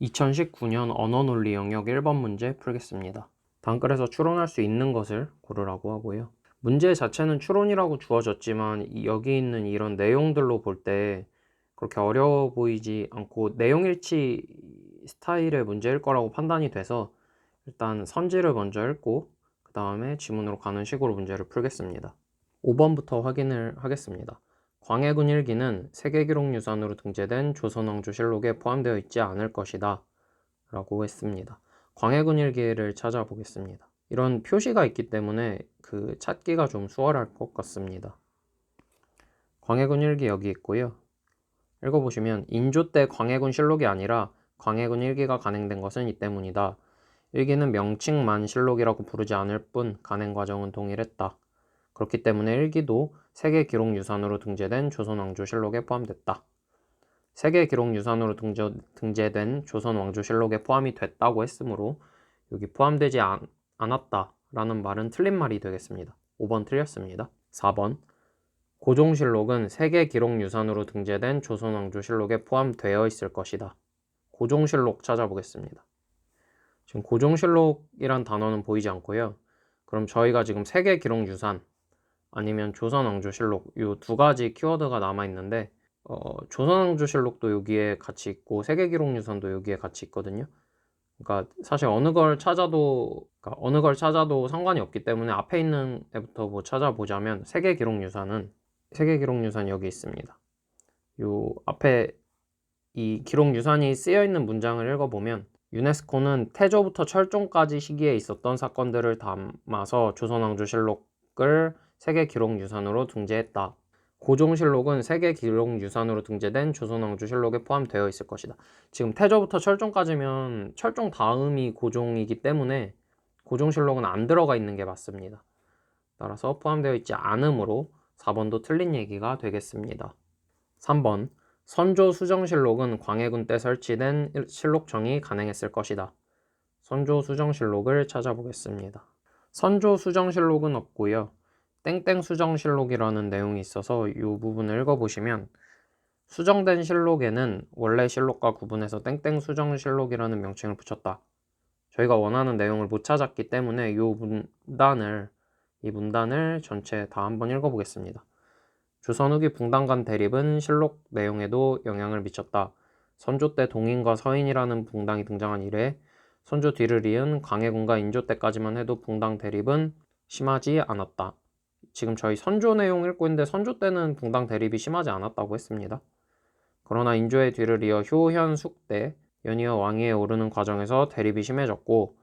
2019년 언어논리 영역 1번 문제 풀겠습니다. 단글에서 추론할 수 있는 것을 고르라고 하고요. 문제 자체는 추론이라고 주어졌지만 이- 여기 있는 이런 내용들로 볼 때 그렇게 어려워 보이지 않고 내용 일치 스타일의 문제일 거라고 판단이 돼서 일단 선지를 먼저 읽고 그 다음에 지문으로 가는 식으로 문제를 풀겠습니다. 5번부터 확인을 하겠습니다. 광해군 일기는 세계기록 유산으로 등재된 조선왕조실록에 포함되어 있지 않을 것이다. 라고 했습니다. 광해군 일기를 찾아보겠습니다. 이런 표시가 있기 때문에 그 찾기가 좀 수월할 것 같습니다. 광해군 일기 여기 있고요. 읽어보시면 인조 때 광해군 실록이 아니라 광해군 일기가 간행된 것은 이 때문이다. 일기는 명칭만 실록이라고 부르지 않을 뿐 간행 과정은 동일했다. 그렇기 때문에 일기도 세계 기록 유산으로 등재된 조선 왕조 실록에 포함됐다. 세계 기록 유산으로 등재, 등재 된 조선 왕조 실록에 포함이 됐다고 했으므로 여기 포함되지 않, 않았다라는 말은 틀린 말이 되겠습니다. 5번 틀렸습니다. 4번 고종실록은 세계 기록 유산으로 등재된 조선 왕조 실록에 포함되어 있을 것이다. 고종실록 찾아보겠습니다. 지금 고종실록이란 단어는 보이지 않고요. 그럼 저희가 지금 세계 기록 유산 아니면 조선왕조실록 이 두 가지 키워드가 남아 있는데 어, 조선왕조실록도 여기에 같이 있고 세계기록유산도 여기에 같이 있거든요. 그러니까 사실 어느 걸 찾아도 그러니까 어느 걸 찾아도 상관이 없기 때문에 앞에 있는 애부터 뭐 찾아보자면 세계기록유산은 세계기록유산 여기 있습니다. 요 앞에 이 기록유산이 쓰여 있는 문장을 읽어보면 유네스코는 태조부터 철종까지 시기에 있었던 사건들을 담아서 조선왕조실록을 세계 기록 유산으로 등재했다. 고종실록은 세계 기록 유산으로 등재된 조선왕조실록에 포함되어 있을 것이다. 지금 태조부터 철종까지면 철종 다음이 고종이기 때문에 고종실록은 안 들어가 있는 게 맞습니다. 따라서 포함되어 있지 않으므로 4번도 틀린 얘기가 되겠습니다. 3번 선조 수정실록은 광해군 때 설치된 실록청이 간행했을 것이다. 선조 수정실록을 찾아보겠습니다. 선조 수정실록은 없고요. 땡땡 수정실록이라는 내용이 있어서 이 부분을 읽어보시면 수정된 실록에는 원래 실록과 구분해서 땡땡 수정실록이라는 명칭을 붙였다. 저희가 원하는 내용을 못 찾았기 때문에 이 문단을 이 문단을 전체 다 한번 읽어보겠습니다. 조선 후기 붕당 간 대립은 실록 내용에도 영향을 미쳤다. 선조 때 동인과 서인이라는 붕당이 등장한 이래 선조 뒤를 이은 광해군과 인조 때까지만 해도 붕당 대립은 심하지 않았다. 지금 저희 선조 내용 읽고 있는데 선조 때는 붕당 대립이 심하지 않았다고 했습니다. 그러나 인조의 뒤를 이어 효현 숙 때 연이어 왕위에 오르는 과정에서 대립이 심해졌고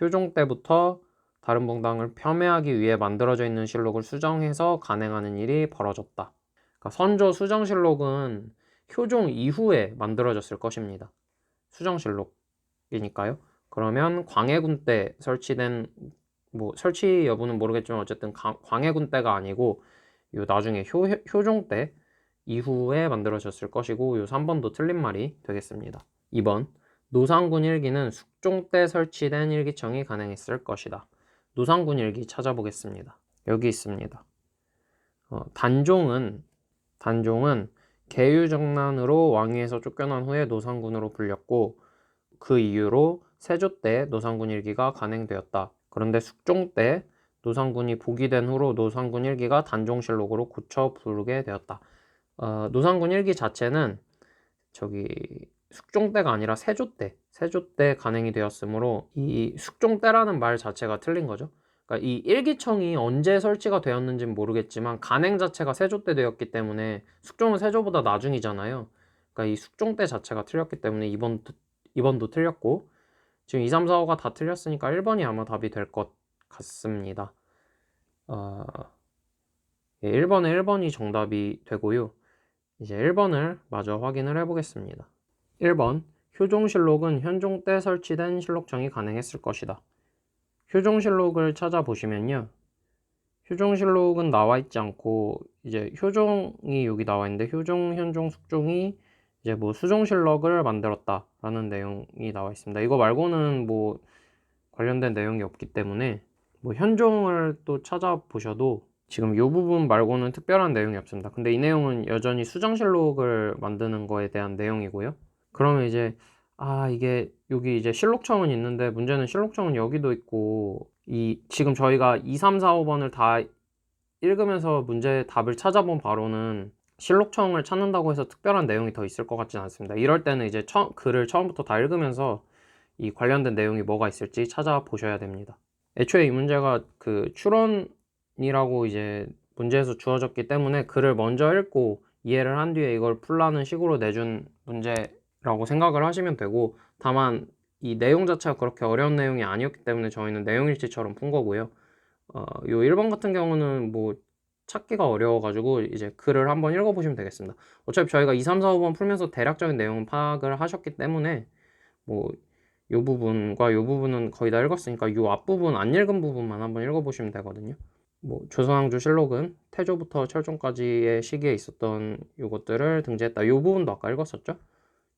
효종 때부터 다른 붕당을 폄훼하기 위해 만들어져 있는 실록을 수정해서 간행하는 일이 벌어졌다. 그러니까 선조 수정실록은 효종 이후에 만들어졌을 것입니다. 수정실록이니까요. 그러면 광해군 때 설치된 뭐 설치 여부는 모르겠지만 어쨌든 가- 광해군 때가 아니고 요 나중에 효, 효종 때 이후에 만들어졌을 것이고 요 3번도 틀린 말이 되겠습니다. 2번 노상군 일기는 숙종 때 설치된 일기청이 가능했을 것이다. 노상군 일기 찾아보겠습니다. 여기 있습니다. 어, 단종은 단종은 계유정난으로 왕위에서 쫓겨난 후에 노상군으로 불렸고 그 이유로 세조 때 노상군 일기가 간행되었다. 그런데 숙종 때 노상군이 복위된 후로 노상군 일기가 단종실록으로 고쳐 부르게 되었다. 어, 노상군 일기 자체는 저기 숙종 때가 아니라 세조 때, 세조 때 간행이 되었으므로 이 숙종 때라는 말 자체가 틀린 거죠. 그러니까 이 일기청이 언제 설치가 되었는지는 모르겠지만 간행 자체가 세조 때 되었기 때문에 숙종은 세조보다 나중이잖아요. 그러니까 이 숙종 때 자체가 틀렸기 때문에 2번, 2번도 틀렸고 지금 2, 3, 4, 5가 다 틀렸으니까 1번이 아마 답이 될 것 같습니다. 어, 예, 1번에 1번이 정답이 되고요. 이제 1번을 마저 확인을 해보겠습니다. 1번 효종실록은 현종 때 설치된 실록청이 가능했을 것이다. 효종실록을 찾아보시면요. 효종실록은 나와 있지 않고 이제 효종이 여기 나와 있는데 효종, 현종, 숙종이 이제 뭐 수종실록을 만들었다라는 내용이 나와 있습니다. 이거 말고는 뭐 관련된 내용이 없기 때문에 뭐 현종을 또 찾아보셔도 지금 이 부분 말고는 특별한 내용이 없습니다. 근데 이 내용은 여전히 수정실록을 만드는 거에 대한 내용이고요. 그러면 이제 아 이게 여기 이제 실록청은 있는데 문제는 실록청은 여기도 있고 이 지금 저희가 2, 3, 4, 5번을 다 읽으면서 문제 답을 찾아본 바로는 실록청을 찾는다고 해서 특별한 내용이 더 있을 것 같지는 않습니다. 이럴 때는 이제 처, 글을 처음부터 다 읽으면서 이 관련된 내용이 뭐가 있을지 찾아보셔야 됩니다. 애초에 이 문제가 그 추론이라고 이제 문제에서 주어졌기 때문에 글을 먼저 읽고 이해를 한 뒤에 이걸 풀라는 식으로 내준 문제라고 생각을 하시면 되고 다만 이 내용 자체가 그렇게 어려운 내용이 아니었기 때문에 저희는 내용일지처럼 푼 거고요. 어, 요 1번 같은 경우는 뭐 찾기가 어려워가지고 이제 글을 한번 읽어보시면 되겠습니다. 어차피 저희가 2, 3, 4, 5번 풀면서 대략적인 내용은 파악을 하셨기 때문에 뭐 요 부분과 요 부분은 거의 다 읽었으니까 요 앞부분 안 읽은 부분만 한번 읽어보시면 되거든요. 뭐 조선왕조 실록은 태조부터 철종까지의 시기에 있었던 요것들을 등재했다. 요 부분도 아까 읽었었죠?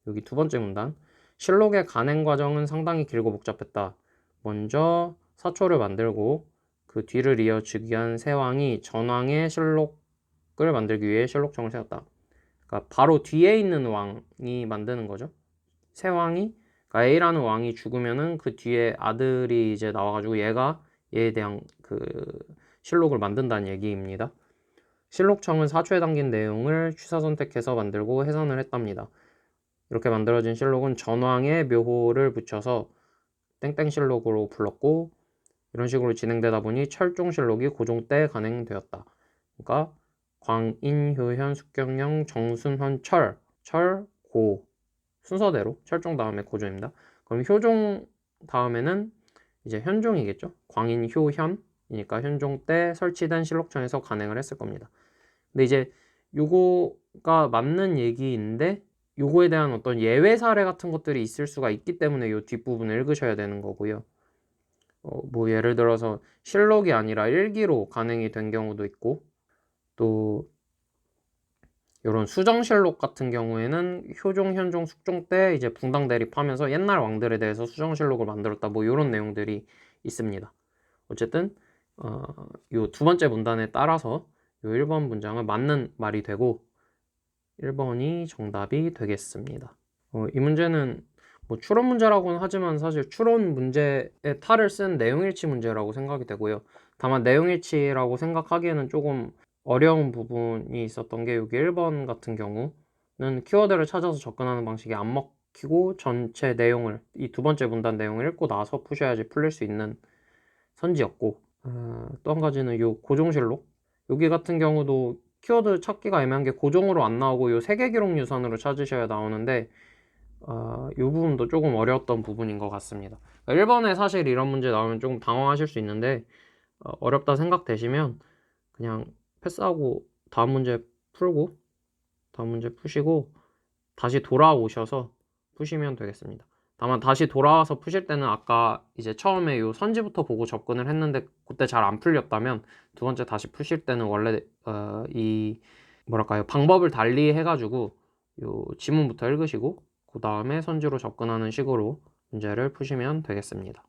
여기 두 번째 문단. 실록의 간행 과정은 상당히 길고 복잡했다. 먼저 사초를 만들고 그 뒤를 이어 즉위한 세왕이 전왕의 실록을 만들기 위해 실록청을 세웠다. 그러니까 바로 뒤에 있는 왕이 만드는 거죠. 세왕이 그러니까 A라는 왕이 죽으면은 그 뒤에 아들이 이제 나와가지고 얘가 얘에 대한 그 실록을 만든다는 얘기입니다. 실록청은 사초에 담긴 내용을 취사 선택해서 만들고 해산을 했답니다. 이렇게 만들어진 실록은 전왕의 묘호를 붙여서 땡땡 실록으로 불렀고 이런 식으로 진행되다 보니 철종실록이 고종 때 간행되었다. 그러니까 광인, 효현, 숙경영, 정순헌, 철, 철, 고 순서대로 철종 다음에 고종입니다. 그럼 효종 다음에는 이제 현종이겠죠. 광인, 효, 현이니까 현종 때 설치된 실록청에서 간행을 했을 겁니다. 근데 이제 요거가 맞는 얘기인데 요거에 대한 어떤 예외 사례 같은 것들이 있을 수가 있기 때문에 요 뒷부분을 읽으셔야 되는 거고요. 어, 뭐 예를 들어서 실록이 아니라 일기로 간행이 된 경우도 있고 또 이런 수정실록 같은 경우에는 효종, 현종, 숙종 때 이제 붕당 대립하면서 옛날 왕들에 대해서 수정실록을 만들었다 뭐 이런 내용들이 있습니다. 어쨌든 어, 요두 번째 문단에 따라서 요 1번 문장은 맞는 말이 되고 1번이 정답이 되겠습니다. 어, 이 문제는 뭐 추론 문제라고는 하지만 사실 추론 문제에 탈을 쓴 내용일치 문제라고 생각이 되고요. 다만 내용일치라고 생각하기에는 조금 어려운 부분이 있었던 게 여기 1번 같은 경우는 키워드를 찾아서 접근하는 방식이 안 먹히고 전체 내용을 이 두 번째 문단 내용을 읽고 나서 푸셔야지 풀릴 수 있는 선지였고 어, 또한 가지는 요 고종실록 여기 같은 경우도 키워드 찾기가 애매한 게 고종으로 안 나오고 요 세계 기록 유산으로 찾으셔야 나오는데 어, 이 부분도 조금 어려웠던 부분인 것 같습니다. 1번에 사실 이런 문제 나오면 조금 당황하실 수 있는데 어, 어렵다 생각되시면 그냥 패스하고 다음 문제 풀고 다음 문제 푸시고 다시 돌아오셔서 푸시면 되겠습니다. 다만 다시 돌아와서 푸실 때는 아까 이제 처음에 요 선지부터 보고 접근을 했는데 그때 잘 안 풀렸다면 두 번째 다시 푸실 때는 원래 어, 이 뭐랄까요 방법을 달리 해가지고 요 지문부터 읽으시고 그 다음에 선지로 접근하는 식으로 문제를 푸시면 되겠습니다.